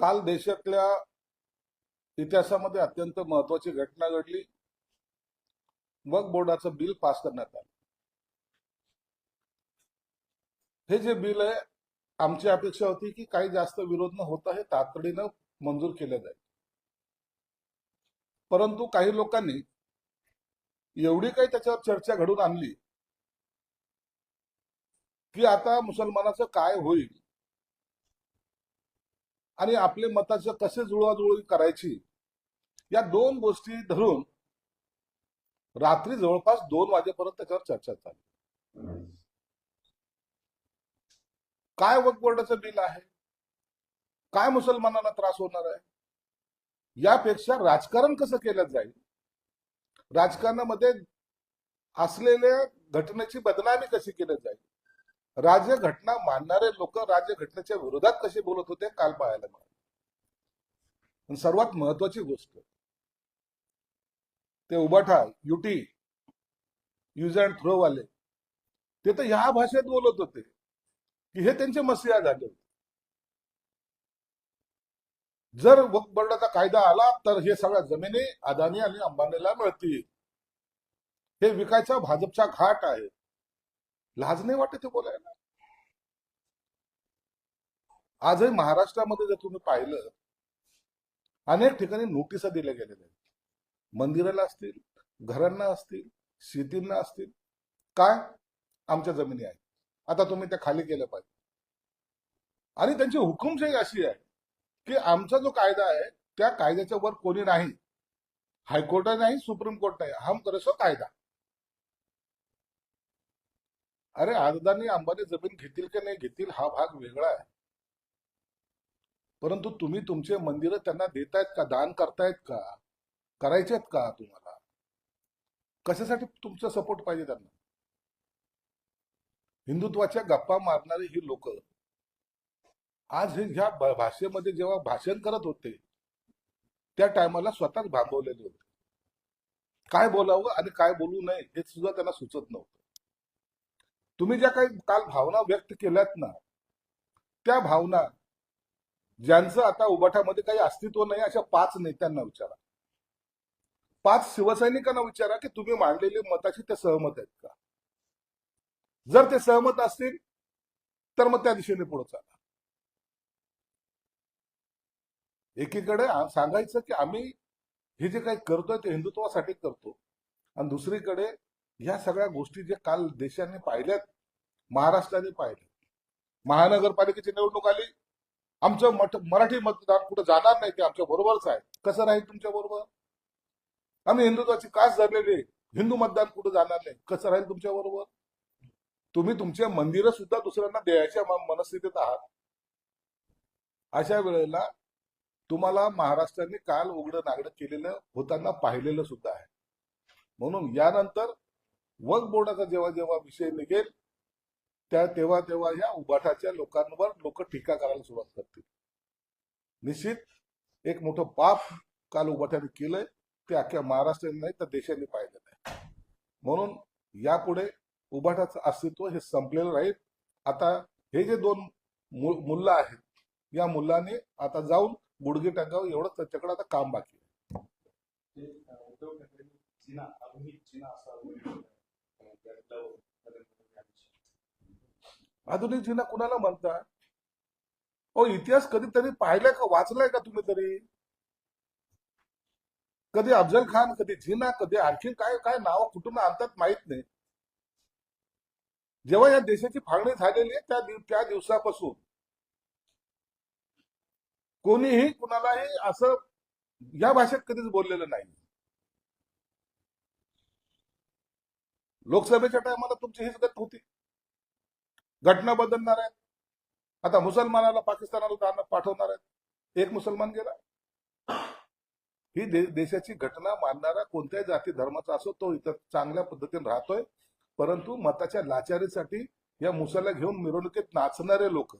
काल देशातल्या इतिहासामध्ये अत्यंत महत्वाची घटना घडली. वक्फ बोर्डाचं बिल पास करण्यात आलं. हे जे बिल आहे आमची अपेक्षा होती की काही जास्त विरोध न होता हे तातडीनं मंजूर केलं जाईल. परंतु काही लोकांनी एवढी काही त्याच्यावर चर्चा घडून आणली की आता मुसलमानाचं काय होईल? आणि आपले मताचं कसे जुळवाजुळवी करायची? या दोन गोष्टी धरून रात्री जवळपास दोन वाजेपर्यंत त्याच्यावर चर्चा चालली. काय वक्फ बोर्डाचं बिल आहे? काय मुसलमानांना त्रास होणार आहे? यापेक्षा राजकारण कसं केलं जाईल? राजकारणामध्ये असलेल्या घटनेची बदनामी कशी केली जाईल? राज्य घटना मानणारे लोक राज्य घटनेच्या विरोधात कसे बोलत होते काल पाहायला मिळाले. सर्वात महत्वाची गोष्ट ते Ubatha UT use and throw वाले ते तर ह्या भाषेत बोलत होते की हे त्यांचे मसिया झाले होते. जर वक्फ बोर्डाचा कायदा आला तर हे सगळ्या जमिनी अदानी आणि अंबानीला मिळतील. हे विकायचा भाजपचा घाट आहे. लाज नाही वाटत ते बोलायला? आजही महाराष्ट्रामध्ये जर तुम्ही पाहिलं अनेक ठिकाणी नोटिसा दिल्या गेलेल्या आहेत. मंदिराला असतील घरांना असतील शेतींना असतील काय? आमच्या जमिनी आहेत. आता तुम्ही त्या खाली केल्या पाहिजे. आणि त्यांची हुकुमशाही अशी आहे की आमचा जो कायदा आहे त्या कायद्याच्या वर कोणी नाही. हायकोर्ट नाही सुप्रीम कोर्ट नाही. हम करसो कायदा. अरे अदानी अंबानी जमीन घेतील की नाही घेतील हा भाग वेगळा आहे. परंतु तुम्ही तुमचे मंदिर त्यांना देतायत का दान करतायत का करायचे आहेत का तुम्हाला? कशासाठी तुमचा सपोर्ट पाहिजे त्यांना? हिंदुत्वाच्या गप्पा मारणारी ही लोक. आज हे ह्या भाषेमध्ये जेव्हा भाषण करत होते त्या टायमाला स्वतःच भांबवलेले होते. काय बोलावं आणि काय बोलू नये हे सुद्धा त्यांना सुचत नव्हतं. तुम्ही ज्या काही काल भावना व्यक्त केल्यात ना त्या भावना ज्यांचं आता उबाठामध्ये काही अस्तित्व नाही अशा पाच नेत्यांना विचारा. पाच शिवसैनिकांना विचारा की तुम्ही मांडलेली मताशी ते सहमत आहेत का? जर ते सहमत असतील तर मग त्या दिशेने पुढे चाला. एकीकडे सांगायचं की आम्ही हे जे काही करतोय ते हिंदुत्वासाठी करतो. आणि दुसरीकडे ह्या सगळ्या गोष्टी जे काल देशाने पाहिल्यात महाराष्ट्राने पाहिल्या महानगरपालिकेची निवडणूक आली आमचं मठ मराठी मतदान कुठं जाणार नाही ते आमच्या बरोबरच आहे. कसं राहील तुमच्या बरोबर? आम्ही हिंदुत्वाची कास धरलेली हिंदू मतदान कुठं जाणार नाही? कसं राहील तुमच्या बरोबर? तुम्ही तुमचे मंदिरं सुद्धा दुसऱ्यांना द्यायच्या मनस्थितीत आहात. अशा वेळेला तुम्हाला महाराष्ट्राने काल उघडं नागडं केलेलं होताना पाहिलेलं सुद्धा आहे. म्हणून यानंतर वक्फ बोर्डाचा जेव्हा जेव्हा विषय निघेल त्या तेव्हा तेव्हा या उभाटाच्या लोकांवर लोक टीका करायला सुरुवात करतील. निश्चित एक मोठं पाप काल उभाट्याने केलंय ते अख्ख्या महाराष्ट्राने नाही तर देशाने पाहिलेलं आहे म्हणून यापुढे उभाटाचं अस्तित्व हे संपलेलं राहील. आता हे जे दोन मु- मुल्ला आहेत या मुलांनी आता जाऊन गुडघे टाकावं एवढंच त्याच्याकडे आता काम बाकी आहे ते अ, उद्धव ठाकरे चीना आधुनिक चीना कुणाला म्हणता? ओ इतिहास कधीतरी पाहिलाय का? वाचलाय का तुम्ही तरी? कधी अफजल खान कधी जिना कधी आणखी काय काय नाव कुठून आणतात माहीत नाही. जेव्हा या देशाची फाळणी झालेली आहे त्या दिव- त्या दिवसापासून. कोणीही कुणालाही असं या भाषेत कधीच बोललेलं नाही. लोकसभेच्या टायमाला तुमची हीच गत होती. घटना बदलणार आहेत. आता मुसलमानाला पाकिस्तानाला पाठवणार आहेत. एक मुसलमान गेला. ही दे, देशाची घटना मानणारा कोणत्याही जाती धर्माचा असो तो इतर चांगल्या पद्धतीने राहतोय. परंतु मताच्या लाचारीसाठी या मुसाला घेऊन मिरवणुकीत नाचणारे लोक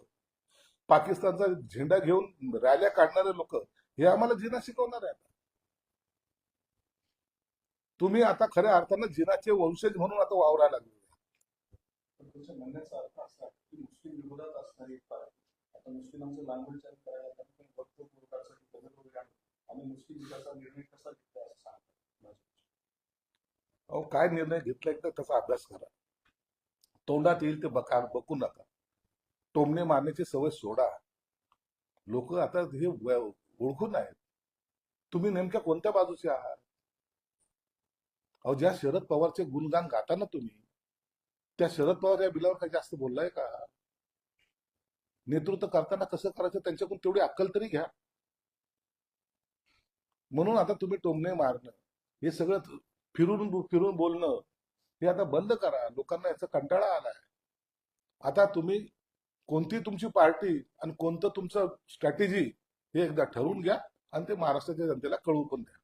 पाकिस्तानचा झेंडा घेऊन रॅल्या काढणारे लोक हे आम्हाला जिना शिकवणार आहेत. तुम्ही आता खऱ्या अर्थानं जिनाचे वंशज म्हणून आता वावरायला लागले. अहो काय निर्णय घेतला एकदा त्याचा अभ्यास करा. तोंडात येईल ते बका बकू नका. टोमणे मारण्याची सवय सोडा. लोक आता हे ओळखून आहेत. तुम्ही नेमक्या कोणत्या बाजूचे आहात? अहो ज्या शरद पवारचे गुणगान गाता ना तुम्ही त्या शरद पवार या बिलावर काही जास्त बोललाय का? नेतृत्व करताना कसं करायचं त्यांच्याकडून तेवढी अक्कल तरी घ्या. म्हणून आता तुम्ही टोमणे मारणं हे सगळं फिरून फिरून बोलणं हे आता बंद करा. लोकांना याचा कंटाळा आलाय. आता तुम्ही कोणती तुमची पार्टी आणि कोणतं तुमचं स्ट्रॅटेजी हे एकदा ठरवून घ्या आणि ते महाराष्ट्राच्या जनतेला कळवू पण द्या.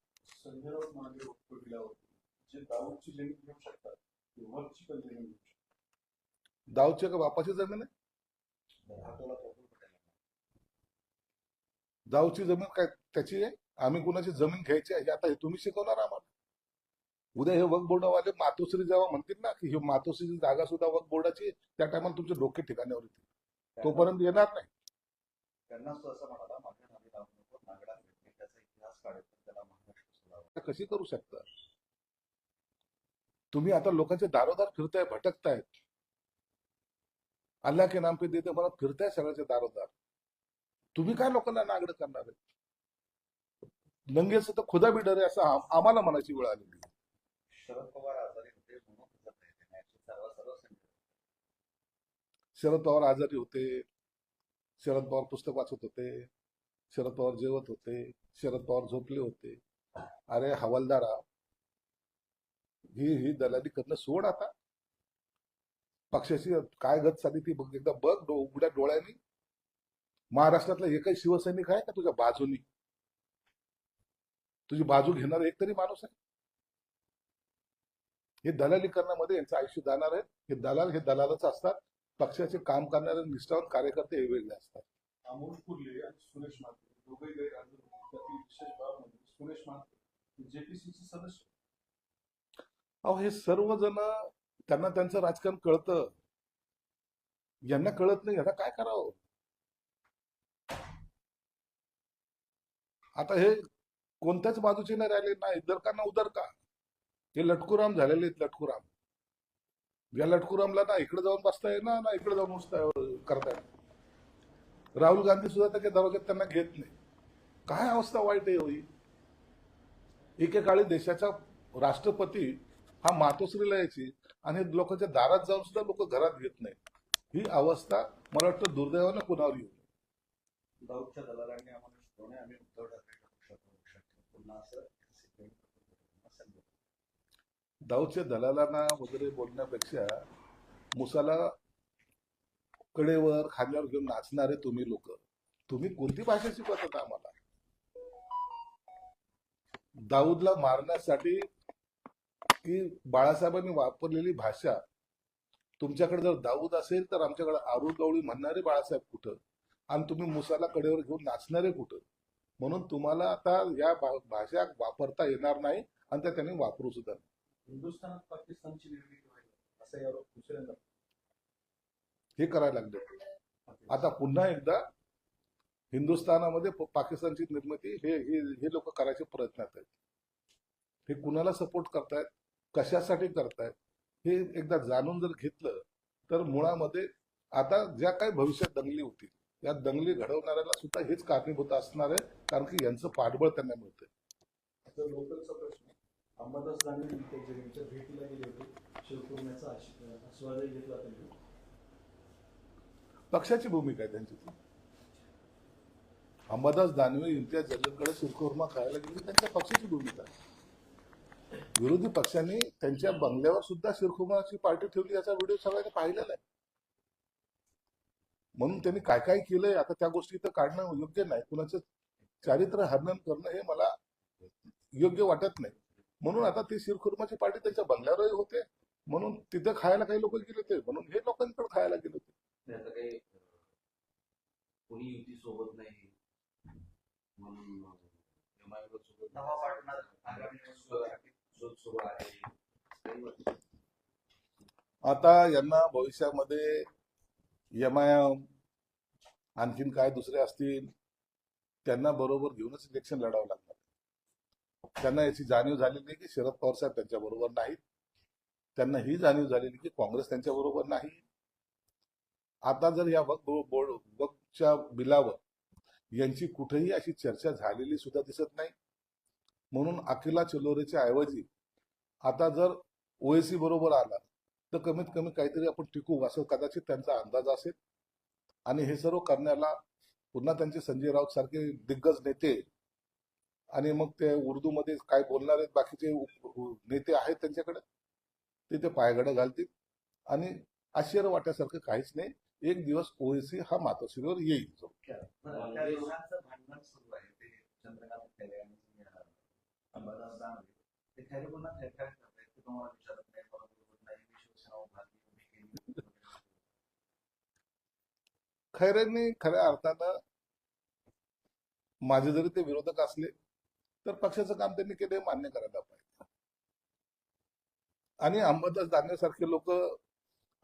जे दाऊदची जमीन घेऊ शकतात ते वरची पण जमीन घेऊ शकतात. दाऊदच्या का बापाची जमीन आहे? हाताला दाऊदची जमीन काय त्याची आहे? आम्ही कुणाची जमीन घ्यायची आहे हे आता हे तुम्ही शिकवणार आम्हाला. उद्या हे वक बोर्डवाले मातोश्री जेव्हा म्हणतील ना की ही मातोश्रीची जागा सुद्धा वक बोर्डाची आहे, त्या टायमाला तुमचे डोके ठिकाणावर येतील. तोपर्यंत येणार नाही. त्यांना असं असं म्हणाला माझ्या नावे लावू नको नागडा भेटणे त्याचा इतिहास काढत त्याला महाराष्ट्र सोडावा आता कशी करू शकता? तुम्ही आता लोकांचे दारोदार फिरताय भटकताय अल्लाह के नाम पे देते म्हणत फिरताय सगळ्याचे दारोदार. तुम्ही काय लोकांना नागड करणार आहे तर खुदा बी डरे असं आम- आम्हाला म्हणायची वेळ आलेली. शरद पवार आजारी होते शरद पवार आजारी होते. शरद पवार पुस्तक वाचत होते. शरद पवार जेवत होते. शरद पवार झोपले होते. अरे हवालदारा ही ही दलाली करणं सोड आता. पक्षाची काय गत चालली ती बघ एकदा बघ डो- उघड्या डोळ्यांनी. महाराष्ट्रातला एकही शिवसैनिक आहे का तुझ्या बाजूनी? तुझी बाजू घेणारा एक तरी माणूस आहे? हे दलाली करण्यामध्ये यांचं आयुष्य जाणार आहे. हे दलाल हे दलालच असतात. पक्षाचे काम करणारे निष्ठावंत कार्यकर्ते हे वेगळे असतात. अमोल कुर्ले आणि सुरेश मात्रे दोघे गैरहजर होते सुरेश जेपीसीचे सदस्य. अहो हे सर्वजण त्यांना त्यांचं राजकारण कळतं. यांना कळत नाही. आता काय करावं? आता हे कोणत्याच बाजूचे नाही राहिले. ना इधर का ना उधर का? हे लटकुराम झालेले आहेत लटकुराम. या लटकुरामला ना इकडे जाऊन बसता येणार ना इकडे जाऊन बसता करता येणार राहुल गांधी सुद्धा त्याच्या दरवाज्यात त्यांना घेत नाही. काय अवस्था वाईट आहे होई एकेकाळी देशाचा राष्ट्रपती हा मातोश्रीला यायची आणि लोकांच्या दारात जाऊन सुद्धा लोक घरात घेत नाही ही अवस्था मला वाटतं दुर्दैवानं कुणावर येऊ. दाऊदच्या दलालांनी आम्हाला शिकवणे आम्ही उद्धव ठाकरेच्या. पुन्हा असं दाऊदच्या दलालांना वगैरे बोलण्यापेक्षा मुसाला कडेवर खांद्यावर घेऊन नाचणारे तुम्ही लोक तुम्ही कोणती भाषा शिकवत होता आम्हाला दाऊदला मारण्यासाठी की बाळासाहेबांनी वापरलेली भाषा तुमच्याकडे जर दाऊद असेल तर आमच्याकडे आरुळ गवळी म्हणणारे बाळासाहेब कुठं? आणि तुम्ही मुसाला कडेवर घेऊन नाचणारे कुठं? म्हणून तुम्हाला आता या भाषा वापरता येणार नाही आणि त्या त्यांनी वापरू सुद्धा नाही. हिंदुस्थानात पाकिस्तानची निर्मिती हे करायला लागले. आता पुन्हा एकदा हिंदुस्थानामध्ये पाकिस्तानची निर्मिती हे हे हे लोक करायचे प्रयत्नात आहेत. हे कुणाला सपोर्ट करतायत? कशासाठी करतायत हे एकदा जाणून जर घेतलं तर मुळामध्ये आता ज्या काही भविष्यात दंगली होतील या दंगली घडवणाऱ्याला सुद्धा हेच कारणीभूत असणार आहे कारण की यांचं पाठबळ त्यांना मिळतंय. लोकलचा प्रश्न अंबादास दानवे यांच्या जमीनच्या भेटीला गेले होते शिवकुर्म्याचा आश- आस्वादही घेतला त्यांनी. पक्षाची भूमिका आहे त्यांची ती अंबादास दानवे इम्तियाज जलीलकडे सुरखुर्मा खायला गेली त्यांच्या पक्षाची भूमिका आहे. विरोधी पक्षांनी त्यांच्या बंगल्यावर सुद्धा शिरखुर्माची पार्टी ठेवली याचा व्हिडिओ सगळ्यांनी पाहिलेला आहे. म्हणून त्यांनी काय काय केलंय आता त्या गोष्टी इथं काढणं योग्य नाही. कुणाचं चारित्र्य हनन करणं हे मला योग्य वाटत नाही. म्हणून आता ती शिरखुर्माची पार्टी त्यांच्या बंगल्यावरही होते. म्हणून तिथं खायला काही लोक गेले होते. म्हणून हे लोकांकडे खायला गेले होते. कोणी युती सोबत नाही. म्हणून आता यांना भविष्यामध्ये एम आय एम आणखीन काय दुसरे असतील त्यांना बरोबर घेऊनच इलेक्शन लढावं लागणार. त्यांना याची जाणीव झालेली नाही की शरद पवार साहेब त्यांच्या बरोबर नाहीत. त्यांना ही जाणीव झालेली की काँग्रेस त्यांच्या बरोबर नाही. आता जर या वक्फ बोर्ड वक्फच्या बिलावर यांची कुठेही अशी चर्चा झालेली सुद्धा दिसत नाही. म्हणून अखिला चिलोरेच्या ऐवजी आता जर ओएसी बरोबर आला तर कमीत कमी काहीतरी आपण टिकू असं कदाचित त्यांचा अंदाज असेल. आणि हे सर्व करण्याला पुन्हा त्यांचे संजय राऊत सारखे दिग्गज नेते आणि मग ते उर्दूमध्ये काय बोलणार आहेत बाकीचे नेते आहेत त्यांच्याकडे ते ते पायगडं घालतील. आणि आश्चर्य वाट्यासारखं काहीच नाही एक दिवस ओएसी हा मातोश्रीवर येईल. त्या दोघांचं ते खरे खैरे आणि अं, पुन्हा खैरखार करतायत ते तुम्हाला विचारत नाही मला बरोबर नाही. मी शिवसेना उभारली उभी केली. खैरेंनी खऱ्या अर्थानं माझे जरी ते विरोधक असले तर पक्षाचं काम त्यांनी केले मान्य करायला पाहिजे. आणि अंबादास दानवेसारखे लोक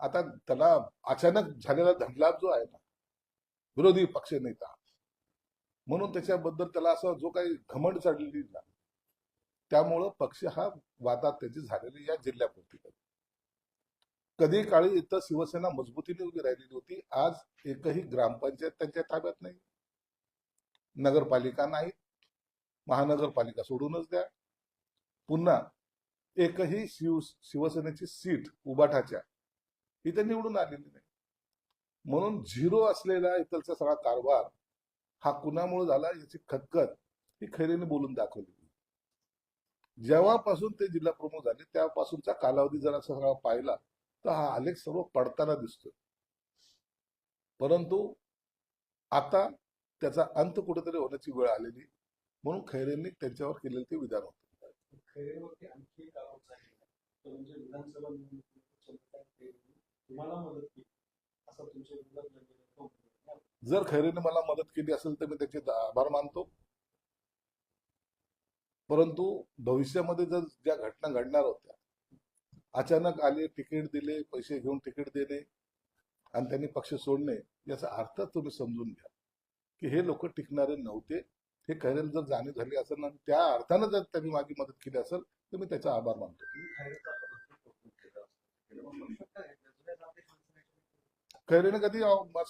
आता त्याला अचानक झालेला धनलाभ जो आहे ना विरोधी पक्ष नेता म्हणून त्याच्याबद्दल त्याला असं जो काही घमंड चढलेली ना त्यामुळं पक्ष हा वादात त्याची झालेली या जिल्ह्यापुरती कधी. काळी इथं शिवसेना मजबूतीने उभी राहिलेली होती आज एकही ग्रामपंचायत त्यांच्या ताब्यात नाही. नगरपालिका नाही महानगरपालिका सोडूनच द्या. पुन्हा एकही शिव शिवसेनेची सीट उबाठाच्या इथे निवडून आलेली नाही. म्हणून झिरो असलेला इथलचा सगळा कारभार हा कुणामुळे झाला याची खतखत ही खैरेने बोलून दाखवली. जेव्हापासून ते जिल्हा प्रमुख झाले तेव्हापासूनचा कालावधी जर असा सगळा पाहिला तर हा आलेख सर्व पडताना दिसतोय. परंतु आता त्याचा अंत कुठेतरी होण्याची वेळ आलेली म्हणून खैरेंनी त्यांच्यावर केलेले ते विधान होते. म्हणजे. जर खैरेने मला मदत केली असेल तर मी त्याचे आभार मानतो. परंतु भविष्यामध्ये जर ज्या घटना घडणार होत्या अचानक आले तिकीट दिले पैसे घेऊन तिकीट देणे आणि त्यांनी पक्ष सोडणे याचा अर्थ तुम्ही समजून घ्या की हे लोक टिकणारे नव्हते. हे खैरेला जर जाणीव झाली असेल ना त्या अर्थानं जर त्यांनी माझी मदत केली असेल तर मी त्याचा आभार मानतो. खैरेने कधी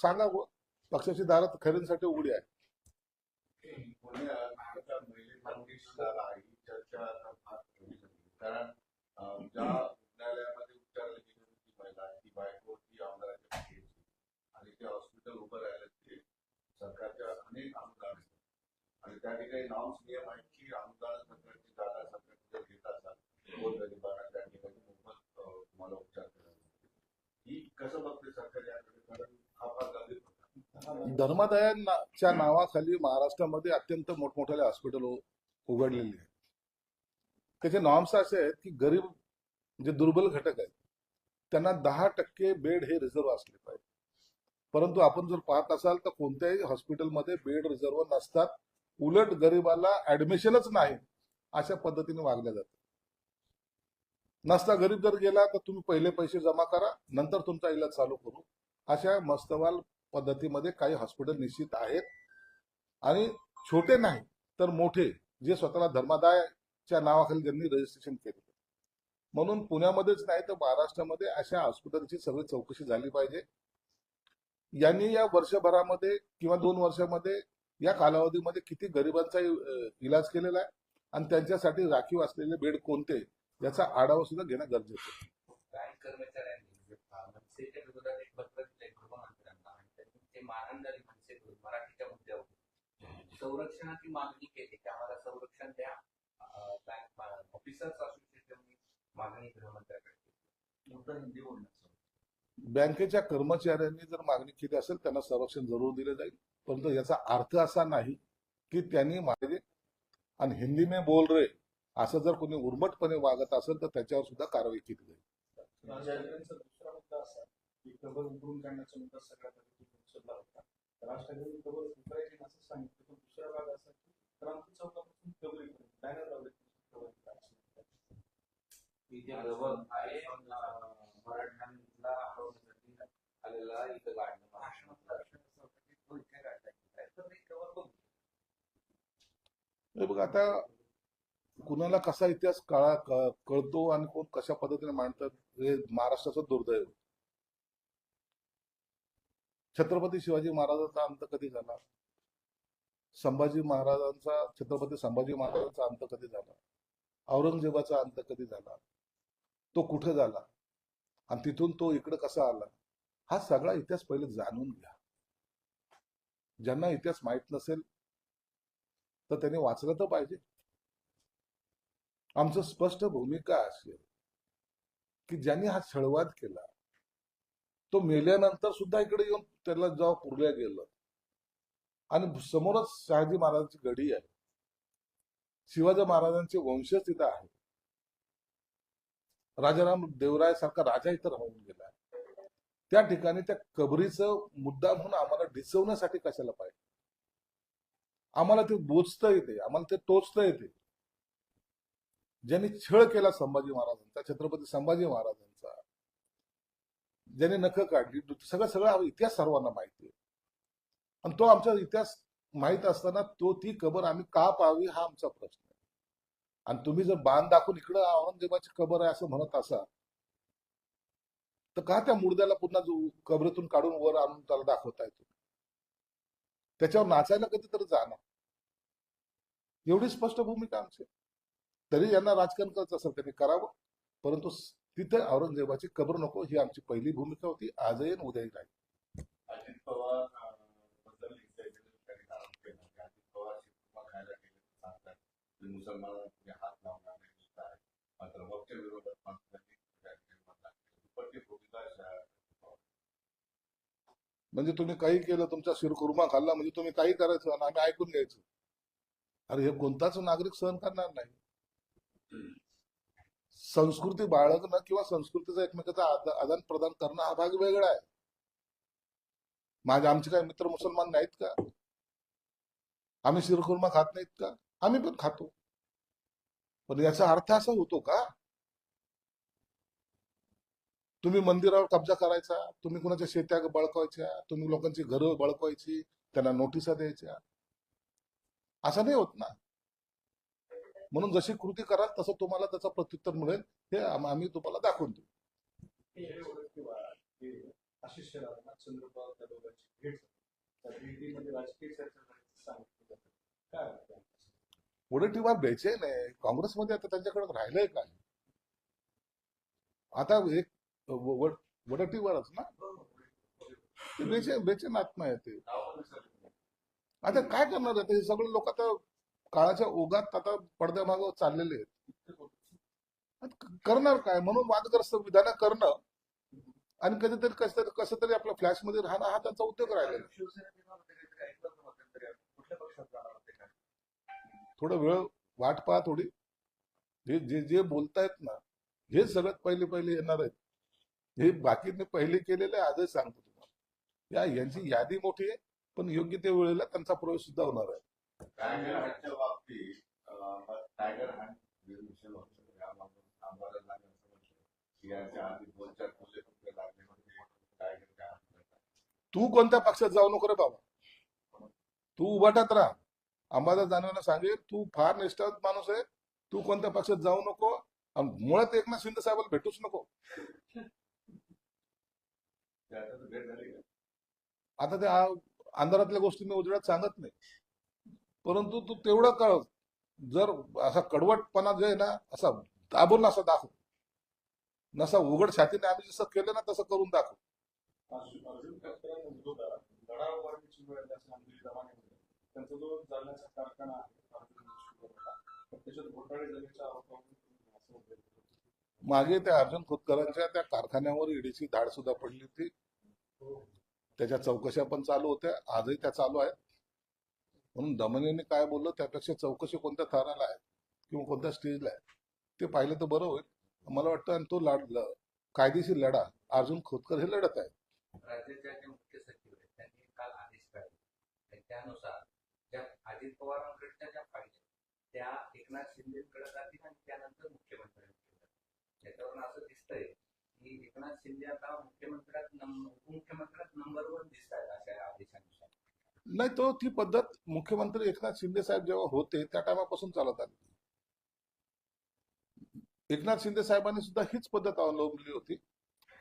सांगा पक्षाची दारात खैरेंसाठी उघडी आहे. सुद्धा ही चर्चा आता फार कमी झाली कारण ज्या रुग्णालयामध्ये उपचारला गेली होती ती महिला ती बायको ती आमदाराच्या पाठीची आणि ते हॉस्पिटल उभं राहिलं ते सरकारच्या अनेक आमदार आणि त्या ठिकाणी नॉर्म्स नियम आहेत की आमदार सरकारची जागा सरकारची जर घेत असाल दोन गरिबांना त्या ठिकाणी मोफत तुम्हाला उपचार करायला ही कसं बघते सरकार याकडे कारण हा फार गंभीर प्रकार नावाखाली महाराष्ट्रामध्ये अत्यंत मोठमोठ्याले हॉस्पिटल हो- उघडलेली आहे. त्याचे नॉर्म्स असे आहेत की गरीब जे दुर्बल घटक आहेत त्यांना दहा टक्के बेड हे रिझर्व असले पाहिजे. परंतु आपण जर पाहत असाल तर कोणत्याही हॉस्पिटलमध्ये बेड रिझर्व नसतात. उलट गरीबाला ऍडमिशनच नाही अशा पद्धतीने वागल्या जातं नसता गरीब जर गेला तर तुम्ही पहिले पैसे जमा करा नंतर तुमचा इलाज चालू करू. अशा मस्तवाल पद्धतीमध्ये काही हॉस्पिटल निश्चित आहेत. आणि छोटे नाही तर मोठे. जे स्वतःला धर्मादायच्या नावाखाली ज्यांनी रजिस्ट्रेशन केले म्हणून पुण्यामध्येच नाही तर महाराष्ट्रामध्ये अशा हॉस्पिटलची सगळी चौकशी झाली पाहिजे. यांनी या वर्षभरामध्ये किंवा दोन वर्षामध्ये या कालावधीमध्ये किती गरिबांचा इलाज केलेला आहे आणि त्यांच्यासाठी राखीव असलेले बेड कोणते याचा आढावा सुद्धा घेणं गरजेचं आहे. कर्मचाऱ्यांनी संरक्षणाची मागणी केली. की आम्हाला संरक्षण द्या. बँक ऑफिसर्स असोसिएशननी मागणी गृहमंत्र्यांकडे केली. मुद्दा हिंदी बोलण्याचा. बँकेच्या कर्मचाऱ्यांनी जर मागणी केली असेल त्यांना संरक्षण जरूर दिलं जाईल. परंतु याचा अर्थ असा नाही की त्यांनी मागे आणि हिंदी में बोल रे असं जर कोणी उर्मटपणे वागत असेल तर त्याच्यावर सुद्धा कारवाई केली जाईल. दुसरा मुद्दा असा की कबर उघडून काढण्याचा मुद्दा सगळ्यात राज ठाकरेंनी कबर उतरायची असं सांगितलं पण दुसरा भाग असा की क्रांती चौकापासून कबरीपर्यंत बॅनर लावले. इथे आहे मराठ्यांना आलेला इथं तो इथे तर ते कवर बघू हे बघ आता कुणाला कसा इतिहास कळा कळतो आणि कोण कशा पद्धतीने मांडतात हे महाराष्ट्राचं दुर्दैव छत्रपती शिवाजी महाराजांचा अंत कधी झाला? संभाजी महाराजांचा छत्रपती संभाजी महाराजांचा अंत कधी झाला? औरंगजेबाचा अंत कधी झाला? तो कुठे झाला? आणि तिथून तो इकडे कसा आला? हा सगळा इतिहास पहिले जाणून घ्या. ज्यांना इतिहास माहीत नसेल तर त्यांनी वाचलं तर पाहिजे. आमचं स्पष्ट भूमिका अशी की ज्यांनी हा छळवाद केला तो मेल्यानंतर सुद्धा इकडे येऊन त्याला जेव्हा पुरल्या गेलं. आणि समोरच शहाजी महाराजांची घडी आहे. शिवाजी महाराजांचे वंशज तिथं आहे राजाराम देवराय सारखा राजा इथं राहून गेला त्या ठिकाणी त्या कबरीचं मुद्दा म्हणून आम्हाला डिसवण्यासाठी कशाला पाहिजे? आम्हाला ते बोचता येते आम्हाला ते टोचता येते ज्यांनी छळ केला संभाजी महाराजांचा छत्रपती संभाजी महाराजांचा ज्याने नख काढली सगळं सगळं इतिहास सर्वांना माहिती आहे. आणि तो आमचा इतिहास माहीत असताना तो ती कबर आम्ही का पाहावी हा आमचा प्रश्न आहे. आणि तुम्ही जर बांध दाखवून इकडं औरंगजेबाची कबर आहे असं म्हणत असाल तर का त्या मुर्द्याला पुन्हा जो कबरेतून काढून वर आणून त्याला दाखवताय तुम्ही? त्याच्यावर नाचायला कधीतरी जाणार. एवढी स्पष्ट भूमिका आमची तरी यांना राजकारण करायचं असेल त्यांनी करावं. परंतु तिथे औरंगजेबाची कबर नको ही आमची पहिली भूमिका होती. आजही उद्याही राहील. अजित पवार म्हणजे तुम्ही काही केलं तुमचा शिरखुर्मा खाल्ला म्हणजे तुम्ही काही करायचं आणि आम्ही ऐकून घ्यायचं. अरे हे कोणताच नागरिक सहन करणार नाही. संस्कृती बाळगणं किंवा संस्कृतीचा एकमेकाचा आदान प्रदान करणं हा भाग वेगळा आहे. माझे आमचे काही मित्र मुसलमान नाहीत का? आम्ही शिरखुर्मा खात नाहीत का? आम्ही पण खातो. पण याचा अर्थ असा होतो का? तुम्ही मंदिरावर कब्जा करायचा तुम्ही कुणाच्या शेत्या बळकवायच्या तुम्ही लोकांची घरं बळकवायची त्यांना नोटिसा द्यायच्या. असं नाही होत ना. म्हणून जशी कृती कराल तसं तुम्हाला त्याचं प्रत्युत्तर मिळेल. हे आम- आम्ही तुम्हाला दाखवून देऊ. हे हे? वडटीवार द्यायचे नाही काँग्रेसमध्ये आता त्यांच्याकडे राहिलंय काय? आता एक वडटीवारच ना? ते बेचे बेचेन आत्मा आहे ते आता काय करणार आहे ते हे सगळे लोक आता काळाच्या ओघात आता पडद्यामाग चाललेले आहेत. करणार काय? म्हणून वादग्रस्त विधानं करणं आणि कधीतरी कस तरी कसं तरी आपल्या फ्लॅशमध्ये राहणं हा त्यांचा उद्योग राहिलेला आहे. थोडं वेळ वाट पहा थोडी. हे जे जे बोलतायत ना हे सगळ्यात पहिले पहिले येणार आहेत. हे बाकीने पहिले केलेले आजच सांगतो तुम्हाला. या यांची यादी मोठी आहे पण योग्य त्या वेळेला त्यांचा प्रवेश सुद्धा होणार आहे. टायगर हंटच्या बाबतीत टायगर हंट म्हटलं की याच्या आधी दोन चार मुले लागले म्हणजे हातात तू कोणत्या पक्षात जाऊ नको रे बाबा. तू उभाटात राहा. अंबादास दानवेंना सांगेल तू फार निष्ठावंत माणूस आहे तू कोणत्या पक्षात जाऊ नको आणि मुळात एकनाथ शिंदे साहेबाला भेटूच नको. आता त्या अंधारातल्या गोष्टी मी उजेडात सांगत नाही. परंतु तू तेवढं कळ. जर असा कडवटपणा जे आहे ना असा दाबून असा दाखव. नसा उघड छातीने आम्ही जसं केलं ना तसं करून दाखव. कारखाना मागे त्या अर्जुन खोतकरांच्या त्या कारखान्यावर ईडीची धाड सुद्धा पडली होती. त्याच्या चौकशा पण चालू होत्या. आजही त्या चालू आहेत. म्हणून दमनेने काय बोललं त्यापेक्षा चौकशी कोणत्या थराला आहे किंवा कोणत्या स्टेजला आहे ते पाहिलं तर बरं होईल. मला वाटतं आणि तो लाड कायदेशीर लढा अर्जुन खोतकर हे लढत आहे राज्याच्या जे मुख्य सचिव आहेत त्यांनी काल आदेश काढले. त्यानुसार ज्या अजित पवारांकडच्या ज्या फाईल आहेत, त्या एकनाथ शिंदेकडे जातील आणि त्यानंतर मुख्यमंत्र्यांकडे त्याच्यावरून असं दिसतंय की एकनाथ शिंदे आता मुख्यमंत्र्यात उपमुख्यमंत्र्यात नंबर वन दिसत आहेत अशा आदेशानुसार. नाही तो ती पद्धत मुख्यमंत्री एकनाथ शिंदे साहेब जेव्हा होते त्या टायमापासून चालत आली. एकनाथ शिंदे साहेबांनी सुद्धा हीच पद्धत अवलंबली होती.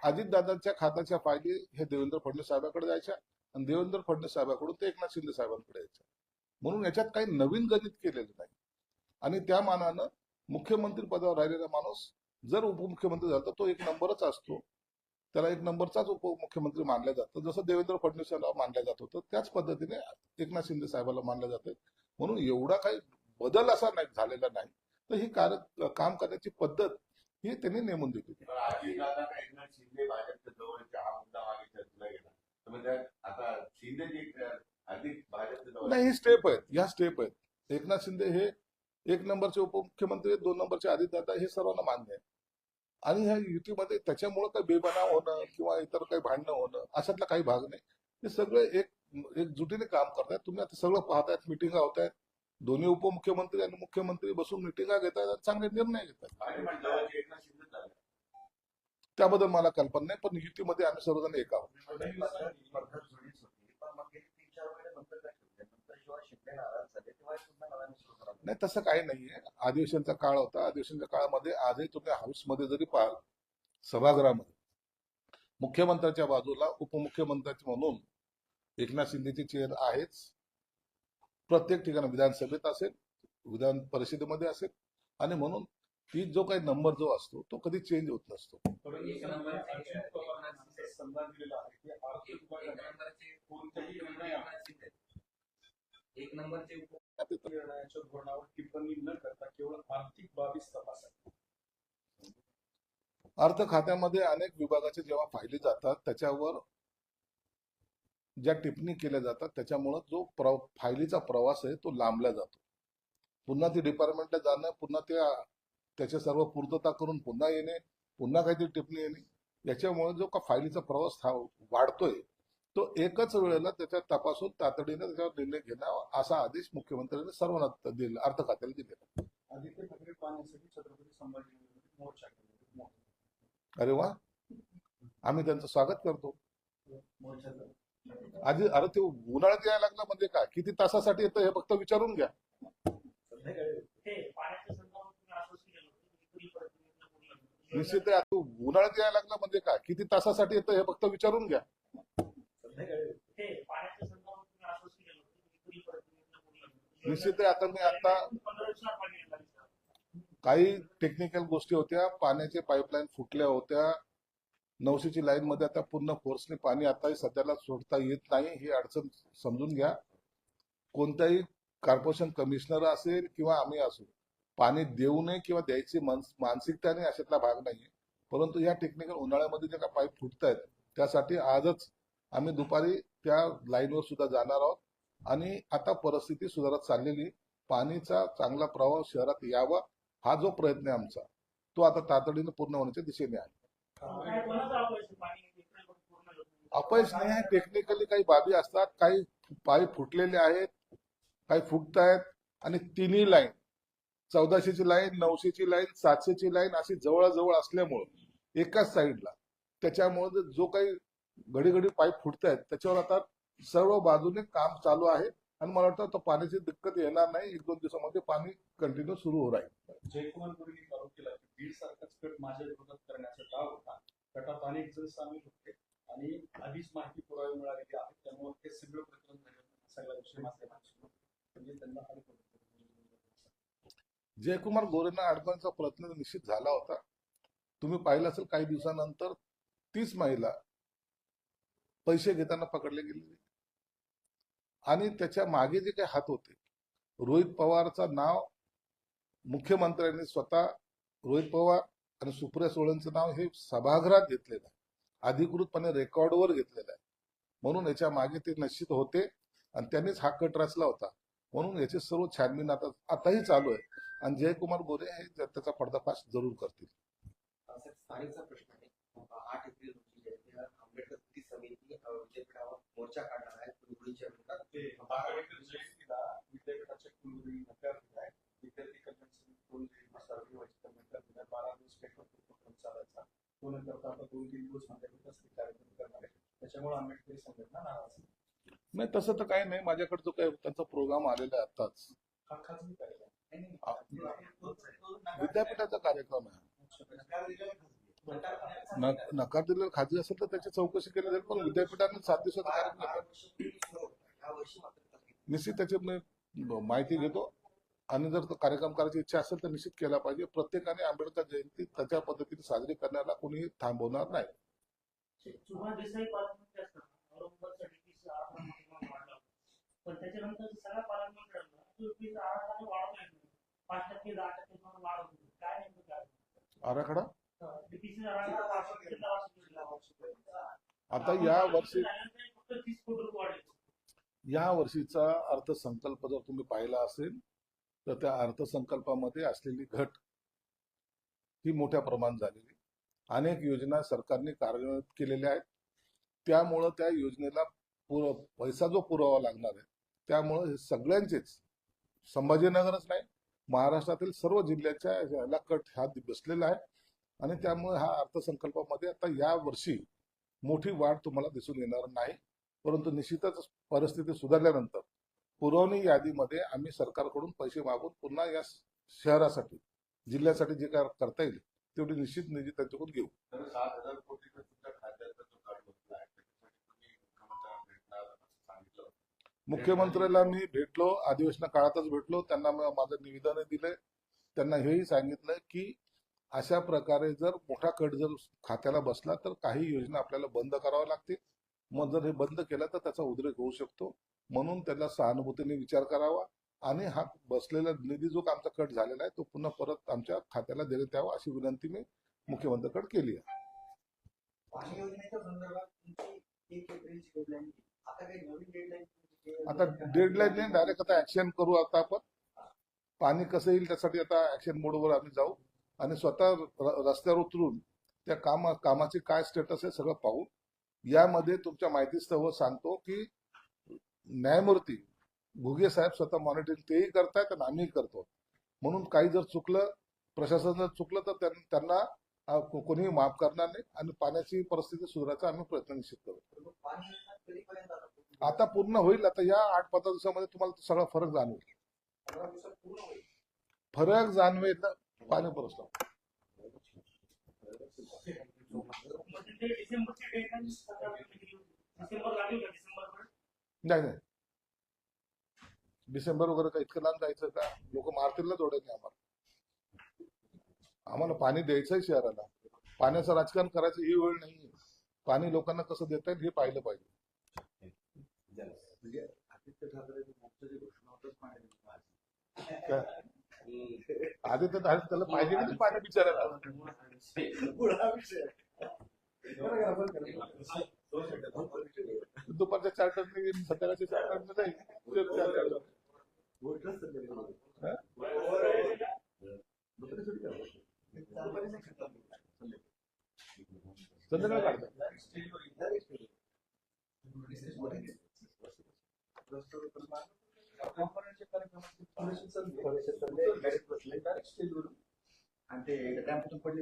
अजितदादांच्या खात्याच्या फायली हे देवेंद्र फडणवीस साहेबांकडे जायच्या आणि देवेंद्र फडणवीस साहेबांकडून ते एकनाथ शिंदे साहेबांकडे यायच्या म्हणून याच्यात काही नवीन गणित केलेलं नाही. आणि त्या मानानं मुख्यमंत्री पदावर राहिलेला माणूस जर उपमुख्यमंत्री झाला तर तो एक नंबरच असतो. त्याला एक नंबरचाच उपमुख्यमंत्री मानलं जातं. जसं देवेंद्र फडणवीस याला मानलं जात होतं त्याच पद्धतीने एकनाथ शिंदे साहेबाला मानलं जातं. म्हणून एवढा काही बदल असा नाही झालेला नाही. तर ही कार्य काम करण्याची पद्धत ही त्यांनी नेमून दिली नाही ही स्टेप आहेत. ह्या स्टेप आहेत. एकनाथ शिंदे हे एक नंबरचे उपमुख्यमंत्री दोन नंबरचे आदित्यदादा हे सर्वांना मान्य आहे. आणि ह्या युतीमध्ये त्याच्यामुळे काही बेबनाव होणं किंवा इतर काही भांडणं होणं अशातला काही भाग नाही. हे सगळे एक एकजुटीने काम करतायत. तुम्ही आता सगळं पाहतायत मिटिंगा होत आहेत दोन्ही उपमुख्यमंत्री आणि मुख्यमंत्री बसून मिटिंगा घेत आहेत आणि चांगले निर्णय घेत आहेत भाजप जवळचे एकनाथ शिंदे झाले. त्याबद्दल मला कल्पना नाही पण युतीमध्ये आम्ही सर्वजण एक आहोत पद्धत पद्धत जुळीच होती पण मग गेली तीन चार महिने नंतर काय ठेवले नंतर जेव्हा शिंदे नाराज झाले तेव्हा पुन्हा नव्याने सुरू करा नाही तसं काही नाहीये. अधिवेशनचा काळ होता. अधिवेशनच्या काळामध्ये आजही तुम्ही हाऊसमध्ये जरी पाहाल सभागृहामध्ये मुख्यमंत्र्याच्या बाजूला उपमुख्यमंत्र्याचे म्हणून एकनाथ शिंदेची चेअर आहेच. प्रत्येक ठिकाणी विधानसभेत असेल विधान परिषदेमध्ये असेल आणि म्हणून ती जो काही नंबर जो असतो तो कधी चेंज होत नसतो. एक नंबरचे निर्णयाच्या धोरणावर टिप्पणी न करता केवळ आर्थिक बाबीच तपासा. अर्थ खात्यामध्ये अनेक विभागाचे जेव्हा फायली जातात त्याच्यावर ज्या टिप्पणी केल्या जातात त्याच्यामुळं जो प्र फायलीचा प्रवास आहे तो लांबला जातो. पुन्हा ती डिपार्टमेंटला जाणं पुन्हा त्या त्याचे सर्व पूर्तता करून पुन्हा येणे पुन्हा काहीतरी टिप्पणी येणे याच्यामुळे जो का फायलीचा प्रवास हा वाढतोय तो एकच वेळेला त्याच्यात तपासून तातडीने त्याच्यावर निर्णय घेणं असा आदेश मुख्यमंत्र्यांनी सर्वांना दिला अर्थ खात्याला दिलेला. आदित्य ठाकरे पाहण्यासाठी छत्रपती मोर्चा अरे वा. आम्ही त्यांचं स्वागत करतो. आधी अरे ते उन्हाळ्यात यायला लागलं म्हणजे काय? किती तासासाठी येतं हे फक्त विचारून घ्या. निश्चित उन्हाळ्यात यायला लागलं म्हणजे काय? किती तासासाठी येतं हे फक्त विचारून घ्या. निश्चित आता मी आता काही टेक्निकल गोष्टी होत्या. पाण्याचे पाईपलाईन फुटल्या होत्या. नवशेची लाईन मध्ये आता पूर्ण फोर्सने पाणी आता सध्याला सोडता येत नाही. ही अडचण समजून घ्या. कोणताही कॉर्पोरेशन कमिशनर असेल किंवा आम्ही असू पाणी देऊ नये किंवा द्यायची मानसिकता नाही अशातला भाग नाहीये. परंतु या टेक्निकल उन्हाळ्यामध्ये जे काही पाईप फुटत आहेत त्यासाठी आजच आम्ही दुपारी त्या लाईनवर सुद्धा जाणार आहोत. आणि आता परिस्थिती सुधारत चाललेली. पाणीचा चांगला प्रवाह शहरात यावा हा जो प्रयत्न आहे आमचा तो आता तातडीने पूर्ण होण्याच्या दिशेने आहे. अपयश नाही. आहे. टेक्निकली काही बाबी असतात काही पाय फुटलेले आहेत काही फुटत आहेत आणि तिन्ही लाईन चौदाशेची लाईन नऊशेची लाईन सातशेची लाईन अशी जवळजवळ असल्यामुळं एकाच साईडला त्याच्यामुळे जो काही घडी घडी पाईप फुटत आहेत त्याच्यावर आता सर्व बाजूने काम चालू आहे आणि मला वाटतं तो पाण्याची दिक्कत येणार नाही. एक दोन दिवसामध्ये पाणी कंटिन्यू सुरू हो राहील. जयकुमार गुरुंनी आरोप केला. की बीड सारखाच कट माझ्या विरोधात करण्याचा डाव होता. गटात अनेक जण सामील होते आणि आधीच माहिती पुरावे मिळालेली आहेत. त्यामुळे ते सगळं प्रकरण झालं सगळा विषय माध्यमांशी म्हणजे त्यांना. जयकुमार गोरेंना अडकवण्याचा प्रयत्न निश्चित झाला होता. तुम्ही पाहिलं असेल काही दिवसानंतर तीच महिला पैसे घेताना पकडले गेलेले आणि त्याच्यामागे जे काही हात होते रोहित पवारचं नाव मुख्यमंत्र्यांनी स्वतः रोहित पवार आणि सुप्रिया सोळेंचं नाव हे सभागृहात घेतलेलं आहे. अधिकृतपणे रेकॉर्डवर घेतलेलं आहे. म्हणून याच्या मागे ते निश्चित होते आणि त्यांनीच हा कट रचला होता. म्हणून याची सर्व छानबीन आता आताही चालू आहे. आणि जयकुमार गोरे हे त्याचा पर्दाफाश जरूर करतील असा स्थानिकचा प्रश्न आहे आठ एप्रिल रोजी जे आहे, आंबेडकर विद्यापीठावर मोर्चा काढणार आहे कुलगुरूंच्या विरोधात. ते आंबेडकर जयंतीला विद्यापीठाच्या कुलगुरू नकार दिलाय विद्यार्थी कल्याण समिती कुलगुरू सर्वे व्हायची तर नकार दिलाय बारा दिवस पेपर उपक्रम चालायचा. तो नंतर आता दोन तीन दिवस माझ्याकडे असले कार्यक्रम करणार आहे. त्याच्यामुळे आंबेडकरी संघटना नाराज आहे. नाही तसं तर काही नाही. माझ्याकडे जो काही त्यांचा प्रोग्राम आलेला आहे आताच हा विद्यापीठाचा कार्यक्रम आहे. नकार दिलेला खाजगी असेल तर त्याची चौकशी केली जाईल पण विद्यापीठाने सात दिवसाचा कार्यक्रम मात्र तसं निश्चित त्याची मी माहिती घेतो. आणि जर तो कार्यक्रम करायची इच्छा असेल तर निश्चित केला पाहिजे. प्रत्येकाने आंबेडकर जयंती त्याच्या पद्धतीने साजरी करण्याला कोणी थांबवणार नाही. आराखडा? आता या वर्षी या वर्षीचा अर्थसंकल्प जर तुम्ही पाहिला असेल तर त्या अर्थसंकल्पामध्ये असलेली घट ही मोठ्या प्रमाणात झालेली. अनेक योजना सरकारने कार्यान्वित केलेल्या आहेत. त्यामुळं त्या योजनेला पुर पैसा जो पुरावा लागणार आहे त्यामुळं हे सगळ्यांचेच संभाजीनगरच नाही महाराष्ट्रातील सर्व जिल्ह्याच्या ह्याला कट हा बसलेला आहे. आणि त्यामुळे हा अर्थसंकल्पामध्ये आता या वर्षी मोठी वाढ तुम्हाला दिसून येणार नाही. परंतु निश्चितच परिस्थिती सुधारल्यानंतर पुरवणी यादीमध्ये आम्ही सरकारकडून पैसे मागून पुन्हा या शहरासाठी जिल्ह्यासाठी जे काय करता येईल तेवढी निश्चित निधी त्यांच्याकडून घेऊ. मुख्यमंत्र्याला मी भेटलो अधिवेशना काळातच भेटलो. त्यांना माझं निवेदन दिले. त्यांना हेही सांगितलं की अशा प्रकारे जर मोठा कट जर खात्याला बसला तर काही योजना आपल्याला बंद कराव्या लागतील. मग जर हे बंद केलं तर त्याचा उद्रेक होऊ शकतो. म्हणून त्याला सहानुभूतीने विचार करावा आणि हा बसलेला निधी जो आमचा कट झालेला आहे तो पुन्हा परत आमच्या खात्याला देण्यात यावा अशी विनंती मी मुख्यमंत्र्याकडे केली आहे. आता डेडलाईन नाही डायरेक्ट आता ऍक्शन करू आता आपण. पाणी कसं येईल त्यासाठी आता ऍक्शन मोडवर आम्ही जाऊ. आणि स्वतः रस्त्यावर उतरून त्या कामा कामाचे काय स्टेटस आहे सगळं पाहू यामध्ये तुमच्या माहितीस्तव सांगतो की न्यायमूर्ती घुगे साहेब स्वतः मॉनिटरिंग तेही करतायत आणि आम्हीही करतो. म्हणून काही जर चुकलं प्रशासन जर चुकलं तर त्यां- त्यांना को- कोणीही माफ करणार नाही आणि पाण्याची परिस्थिती सुधारायचा आम्ही प्रयत्न निश्चित करू. आता पूर्ण होईल आता या आठ पंधरा दिवसामध्ये तुम्हाला सगळा फरक जाणवेल. फरक जाणवेल म्हणजे का डिसेंबर नाही नाही. डिसेंबर वगैरे का इतकं लांब जायचं का? लोक मारतील ना थोड्याने आम्हाला. आम्हाला पाणी द्यायचंय शहराला. पाण्याचं राजकारण करायचं ही वेळ नाही पाणी लोकांना कसं देता येईल हे पाहिलं पाहिजे. आधी तर त्याला पाहिजे की नाही पाणी दुपारच्या चार टन संध्याकाळच्या चार टन नाही संध्याकाळी. काढतात आणि ते टॅम्पोतून पडले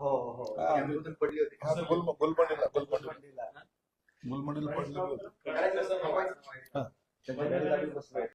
हो हो हो. हा. टॅम्पोतून पडली होती. गुल गुलमंडीला गुलमंडीला. गुलमंडीला. गुलमंडीला पडले होते.